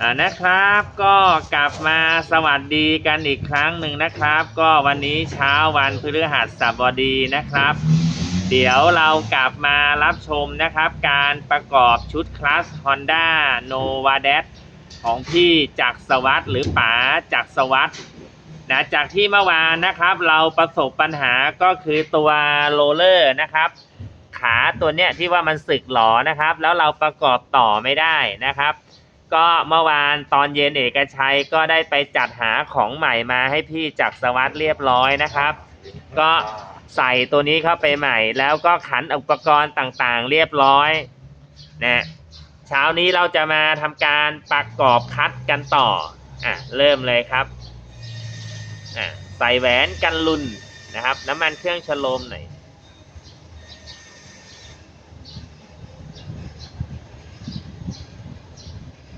อ่านะครับก็กลับมาสวัสดีกันอีกครั้งหนึ่งนะครับ ก็วันนี้เช้าวันพฤหัสบดีนะครับ เดี๋ยวเรากลับมารับชมนะครับ การประกอบชุดคลาส Honda Nova d a t ของพี่จักสวัสด์หรือป๋าจักสวัสด์นะจากที่เมื่อวานนะครับ เราประสบปัญหาก็คือตัวโรลเลอร์นะครับ ขาตัวเนี้ยที่ว่ามันสึกหลอนะครับ แล้วเราประกอบต่อไม่ได้นะครับ ก็เมื่อวานตอนเย็นเอกชัยก็ได้ไปจัดหาของใหม่มาให้พี่จักรสวัสดเรียบร้อยนะครับ ก็ใส่ตัวนี้เข้าไปใหม่ แล้วก็ขันอุปกรณ์ต่างๆ เรียบร้อยนะเช้านี้เราจะมาทำการประกอบคัดกันต่ออะเริ่มเลยครับอะใส่แหวนกันลุนนะครับ น้ำมันเครื่องชโลมหน่อย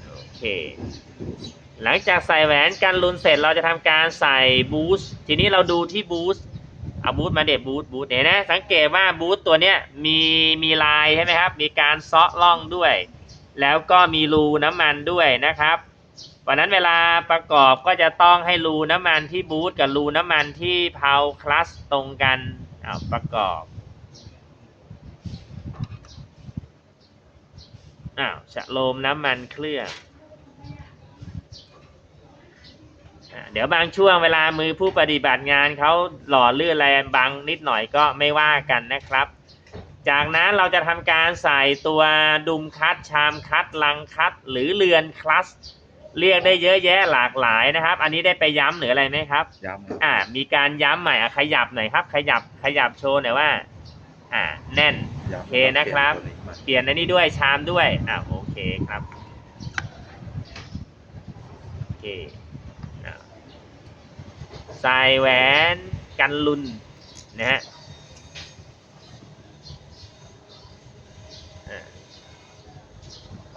โอเค หลังจากใส่แหวนกันลุนเสร็จเราจะทำการใส่บูสต์ทีนี้เราดูที่บูสต์เอาบูสต์มาเด็ดบูสต์บูสต์เนี่ยนะสังเกตว่าบูสต์ตัวเนี้ยมีมีลายใช่ไหมครับ มีการเซาะล่องด้วย แล้วก็มีรูน้ำมันด้วยนะครับวันนั้นเวลาประกอบก็จะต้องให้รูน้ำมันที่บูสต์กับรูน้ำมันที่เพาคลัสตรงกันเอาประกอบอ้าวชะโลมน้ำมันเครื่อง อ่า เดี๋ยวบางช่วงเวลามือผู้ปฏิบัติงานเขาหล่อลื่นอะไรบางนิดหน่อยก็ไม่ว่ากันนะครับ จากนั้นเราจะทำการใส่ตัวดุมคัดชามคัดลังคัดหรือเรือนคลัสเรียกได้เยอะแยะหลากหลายนะครับ อันนี้ได้ไปย้ำหรืออะไรไหมครับ ย้ำอ่า มีการย้ำใหม่อะขยับหน่อยครับ ขยับขยับโชว์หน่อยว่า อ่า แน่น ย้ำโอเคนะครับ เปลี่ยนอันนี้ด้วยชามด้วยอ่าโอเคครับโอเคอ่า ใส่แหวนกันลุนนะฮะ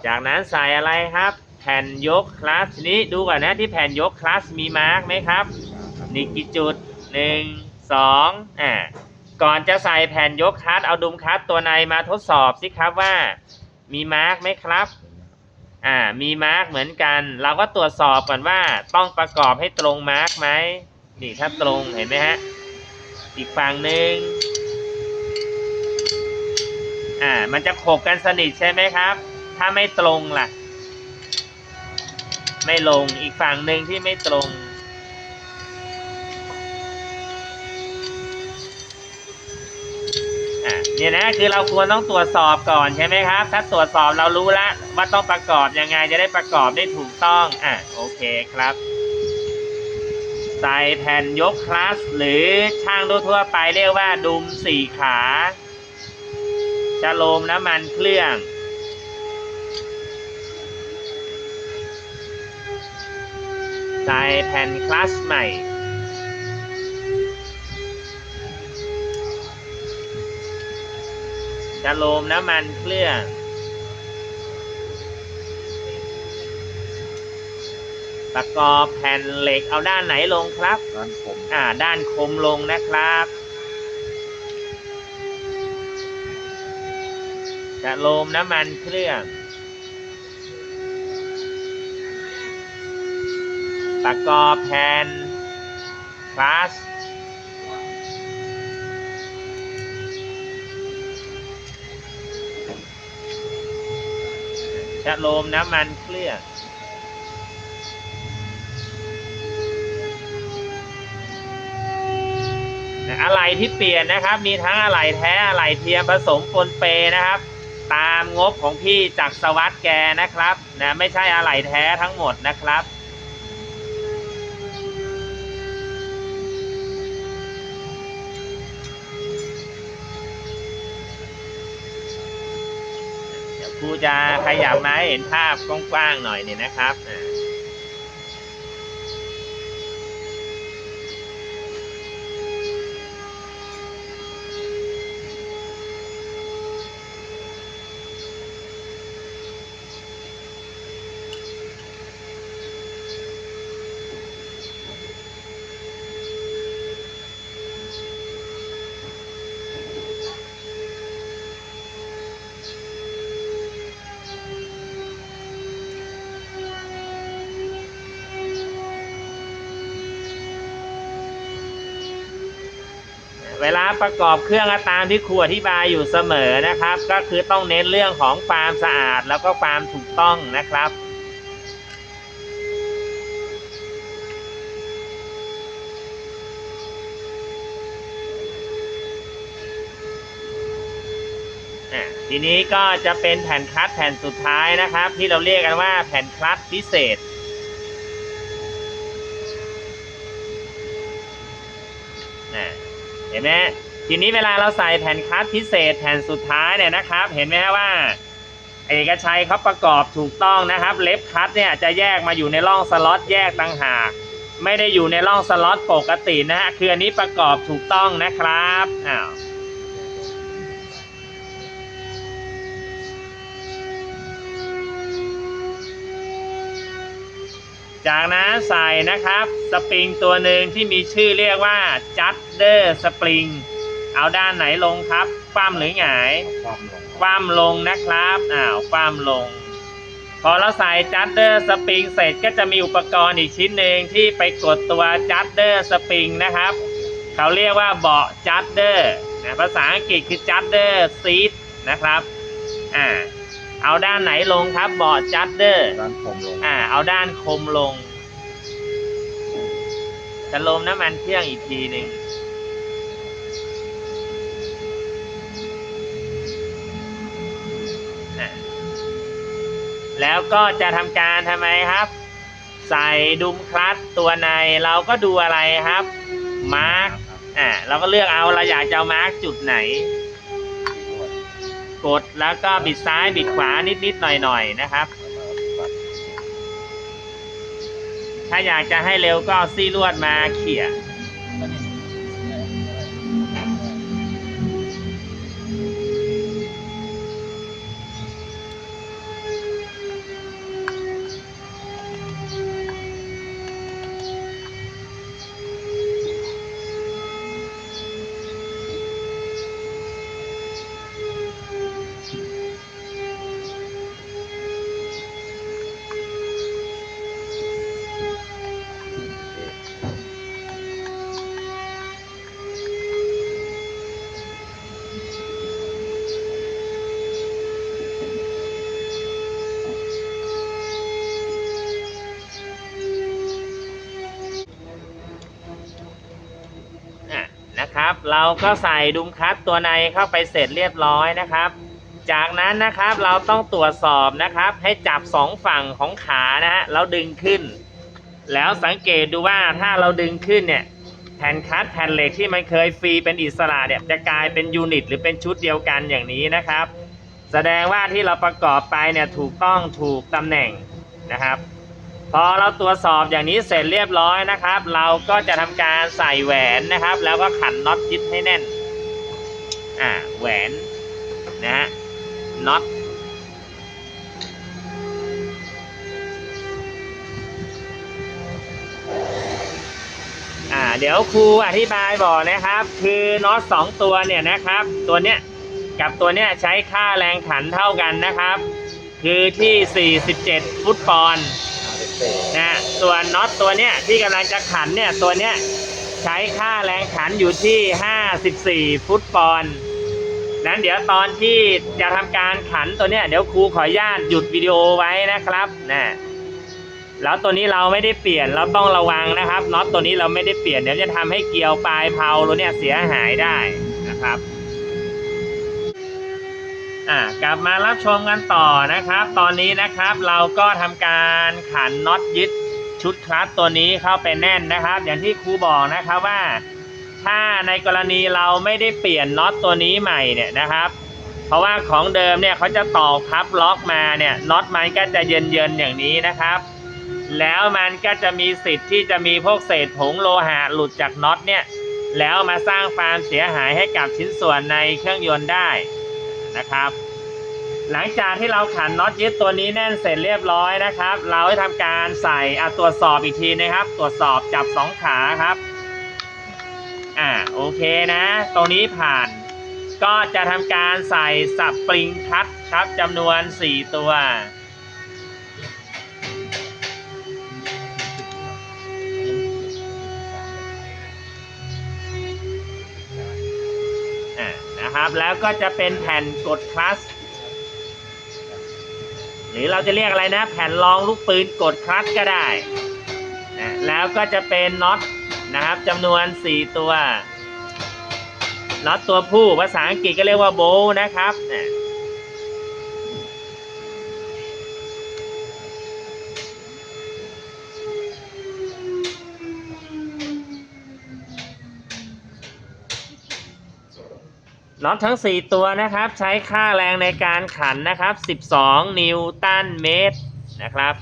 จากนั้นใส่อะไรครับ แผ่นยกคลาสทีนี้ดูก่อนนะที่แผ่นยกคลาสมีมาร์กไหมครับนี่กี่จุดหนึ่งสองอ่าก่อนจะใส่แผ่นยกคัสเอาดุมคัสตัวในมาทดสอบสิครับว่า มีมาร์กไหมครับอ่ามีมาร์กเหมือนกัน เราก็ตรวจสอบก่อนว่าต้องประกอบให้ตรงมาร์กไหม นี่ถ้าตรงเห็นไหมฮะ อีกฝั่งหนึ่งอ่า มันจะขบกันสนิทใช่ไหมครับ ถ้าไม่ตรงล่ะ ไม่ลงอีกฝั่งหนึ่งที่ไม่ตรงอะเนี่ยนะคือเราควรต้องตรวจสอบก่อนใช่ไหมครับ ถ้าตรวจสอบเรารู้แล้วว่าต้องประกอบยังไงจะได้ประกอบได้ถูกต้องอะโอเคครับ ใส่แผ่นยกคลาสหรือช่างทั่วๆไปเรียกว่าดุมสี่ขา จะโลมน้ำมันเครื่อง ใส่แผ่นคลาสใหม่จะโลมน้ำมันเครื่อง ประกอบแผ่นเหล็กเอาด้านไหนลงครับร้านผมอ่า ด้านคมลงนะครับ จะโลมน้ำมันเครื่องประกอบแผ่นคลาสจะโลมน้ำมันเครื่อง อะไหล่ที่เปลี่ยนนะครับ มีทั้งอะไหล่แท้อะไหล่เทียมผสมปนเปนะครับ ตามงบของพี่จักรสวัสด์แกนะครับนะไม่ใช่อะไหล่แท้ทั้งหมดนะครับเดี๋ยวครูจะขยับมาให้เห็นภาพกว้างๆหน่อยเนี่ยนะครับ เวลาประกอบเครื่องตามที่ครูอธิบายอยู่เสมอนะครับ ก็คือต้องเน้นเรื่องของความสะอาดแล้วก็ความถูกต้องนะครับทีนี้ก็จะเป็นแผ่นคลัตแผ่นสุดท้ายนะครับ ที่เราเรียกกันว่าแผ่นคลัตพิเศษอะ เห็นไหมทีนี้เวลาเราใส่แผ่นคัตพิเศษแผ่นสุดท้ายเนี่ยนะครับ เห็นไหมว่าเอกชัยเขาประกอบถูกต้องนะครับ เล็บคัตเนี่ยจะแยกมาอยู่ในร่องสล็อตแยกต่างหาก ไม่ได้อยู่ในร่องสล็อตปกตินะฮะคืออันนี้ประกอบถูกต้องนะครับอ้าว จากนั้นใส่นะครับสปริงตัวหนึ่งที่มีชื่อเรียกว่าจัดเดอร์สปริงเอาด้านไหนลงครับ คว่ำหรือหงายความลงคว่ำลงนะครับอ้าวคว่ำลง พอเราใส่จัดเดอร์สปริงเสร็จก็จะมีอุปกรณ์อีกชิ้นหนึ่งที่ไปกดตัวจัดเดอร์สปริงนะครับ เขาเรียกว่าเบาะจัดเดอร์นะภาษาอังกฤษคือจัดเดอร์ซีทนะครับอ่า เอาด้านไหนลงครับเบาะจัดเดอร์ด้านคมลงอ่า เอาด้านคมลง จะลมน้ำมันเครื่องอีกทีหนึ่งอะแล้วก็จะทำการทำไมครับ ใส่ดุมคลัตช์ตัวในเราก็ดูอะไรครับ มาร์กอ่าเราก็เลือกเอาเราอยากจะเอามาร์กจุดไหน กดแล้วก็บิดซ้ายบิดขวานิดๆหน่อยๆนะครับ ถ้าอยากจะให้เร็วก็เอาซี่ลวดมาเขี่ย เราก็ใส่ดุมคัตตัวในเข้าไปเสร็จเรียบร้อยนะครับ จากนั้นนะครับเราต้องตรวจสอบนะครับ ให้จับสองฝั่งของขานะฮะแล้วดึงขึ้น แล้วสังเกตดูว่าถ้าเราดึงขึ้นเนี่ยแผ่นคัตแผ่นเหล็กที่มันเคยฟรีเป็นอิสระเนี่ยจะกลายเป็นยูนิต หรือเป็นชุดเดียวกันอย่างนี้นะครับ แสดงว่าที่เราประกอบไปเนี่ยถูกต้องถูกตำแหน่งนะครับ พอเราตรวจสอบอย่างนี้เสร็จเรียบร้อยนะครับ เราก็จะทำการใส่แหวนนะครับ แล้วก็ขันน็อตยึดให้แน่น อ่าแหวนนะฮะน็อตอ่าเดี๋ยวครูอธิบายบอกนะครับ คือน็อตสองตัวเนี่ยนะครับ ตัวเนี้ยกับตัวเนี้ยใช้ค่าแรงขันเท่ากันนะครับ คือที่ 47 ฟุตปอนด์ นะส่วนน็อตตัวเนี้ยที่กำลังจะขันเนี่ยตัวเนี้ยใช้ค่าแรงขันอยู่ที่ 54 ฟุตปอนด์นั้นเดี๋ยวตอนที่จะทำการขันตัวเนี้ยเดี๋ยวครูขออนุญาตหยุดวิดีโอไว้นะครับนะแล้วตัวนี้เราไม่ได้เปลี่ยนเราต้องระวังนะครับน็อตตัวนี้เราไม่ได้เปลี่ยนเดี๋ยวจะทำให้เกลียวปลายเพาเราเนี่ยเสียหายได้นะครับ อ่ากลับมารับชมกันต่อนะครับ ตอนนี้นะครับเราก็ทำการขันน็อตยึดชุดคลัตช์ตัวนี้เข้าไปแน่นนะครับ อย่างที่ครูบอกนะครับว่า ถ้าในกรณีเราไม่ได้เปลี่ยนน็อตตัวนี้ใหม่เนี่ยนะครับ เพราะว่าของเดิมเนี่ยเขาจะต่อพับล็อกมาเนี่ยน็อตมันก็จะเยินๆอย่างนี้นะครับ แล้วมันก็จะมีสิทธิ์ที่จะมีพวกเศษผงโลหะหลุดจากน็อตเนี่ยแล้วมาสร้างความเสียหายให้กับชิ้นส่วนในเครื่องยนต์ได้ นะครับ หลังจากที่เราขันน็อตยึดตัวนี้แน่นเสร็จเรียบร้อยนะครับ เราให้ทำการใส่ตรวจสอบอีกทีนะครับ ตรวจสอบจับสองขาครับอ่าโอเคนะ ตรงนี้ผ่าน ก็จะทำการใส่สับปริงคัดครับจำนวน 4 ตัว นะครับ แล้วก็จะเป็นแผ่นกดคลัสหรือเราจะเรียกอะไรนะ แผ่นรองลูกปืนกดคลัสก็ได้นะแล้วก็จะเป็นน็อตนะครับจำนวน 4 ตัวน็อตตัวผู้ภาษาอังกฤษก็เรียกว่าโบนะครับนะ น็อตทั้ง 4 ตัวนะครับ ใช้ค่าแรงในการขันนะครับ 12 นิวตันเมตรนะครับ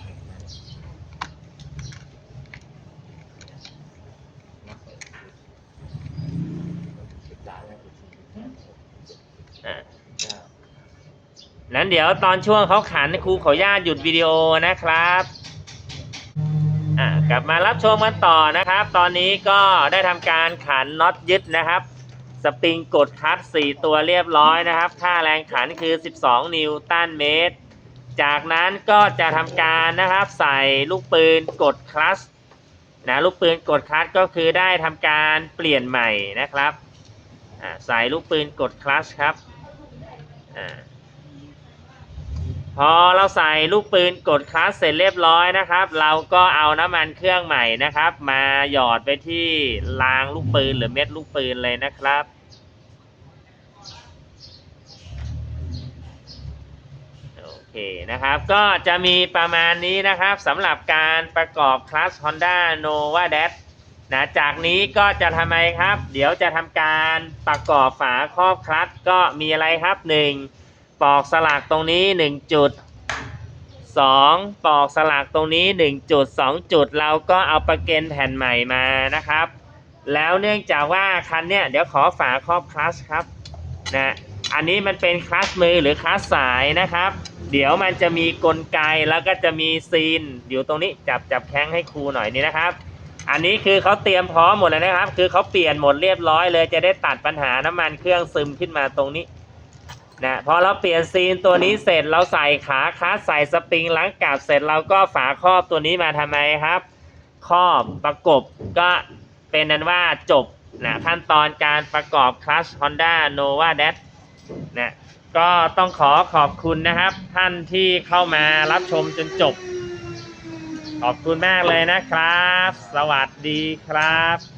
นั้นเดี๋ยวตอนช่วงเขาขันครูขออนุญาตหยุดวิดีโอนะครับกลับมารับชมกันต่อนะครับ ตอนนี้ก็ได้ทำการขันน็อตยึดนะครับ สปริงกดคลัตช์4ตัวเรียบร้อยนะครับ ค่าแรงขันคือ 12 นิวตันเมตร จากนั้นก็จะทำการนะครับใส่ลูกปืนกดคลัตช์นะลูกปืนกดคลัตช์ก็คือได้ทำการเปลี่ยนใหม่นะครับใส่ลูกปืนกดคลัตช์ครับอพอเราใส่ลูกปืนกดคลัตช์เสร็จเรียบร้อยนะครับ เราก็เอาน้ำมันเครื่องใหม่นะครับ มาหยอดไปที่รางลูกปืนหรือเม็ดลูกปืนเลยนะครับ โอเค นะครับ ก็จะมีประมาณนี้นะครับสำหรับการประกอบคลัตช์ Honda Nova d a s นะจากนี้ก็จะทำไมครับ เดี๋ยวจะทำการประกอบฝาครอบคลัตช์ก็มีอะไรครับ 1. ปอกสลักตรงนี้ 1 จุด 2. ปอกสลักตรงนี้ 1 จุด 2 จุด เราก็เอาประเกนแผ่นใหม่มานะครับ แล้วเนื่องจากว่าคันเนี้ยเดี๋ยวขอฝาครอบคลัตช์ครับนะ อันนี้มันเป็นคลัตช์มือหรือคลัตสายนะครับ เดี๋ยวมันจะมีกลไกแล้วก็จะมีซีนอยู่ตรงนี้จับจับแข้งให้ครูหน่อยนี่นะครับ อันนี้คือเขาเตรียมพร้อมหมดเลยนะครับ คือเขาเปลี่ยนหมดเรียบร้อยเลย จะได้ตัดปัญหาน้ำมันเครื่องซึมขึ้นมาตรงนี้นะพอเราเปลี่ยนซีนตัวนี้เสร็จเราใส่ขาคัสใส่สปริงล้างกลับเสร็จเราก็ฝาครอบตัวนี้มาทำไมครับ ครอบประกบก็เป็นนั้นว่าจบนะขั้นตอนการประกอบคลัช Honda Nova Dash นะก็ต้องขอขอบคุณนะครับ ท่านที่เข้ามารับชมจนจบ ขอบคุณมากเลยนะครับ สวัสดีครับ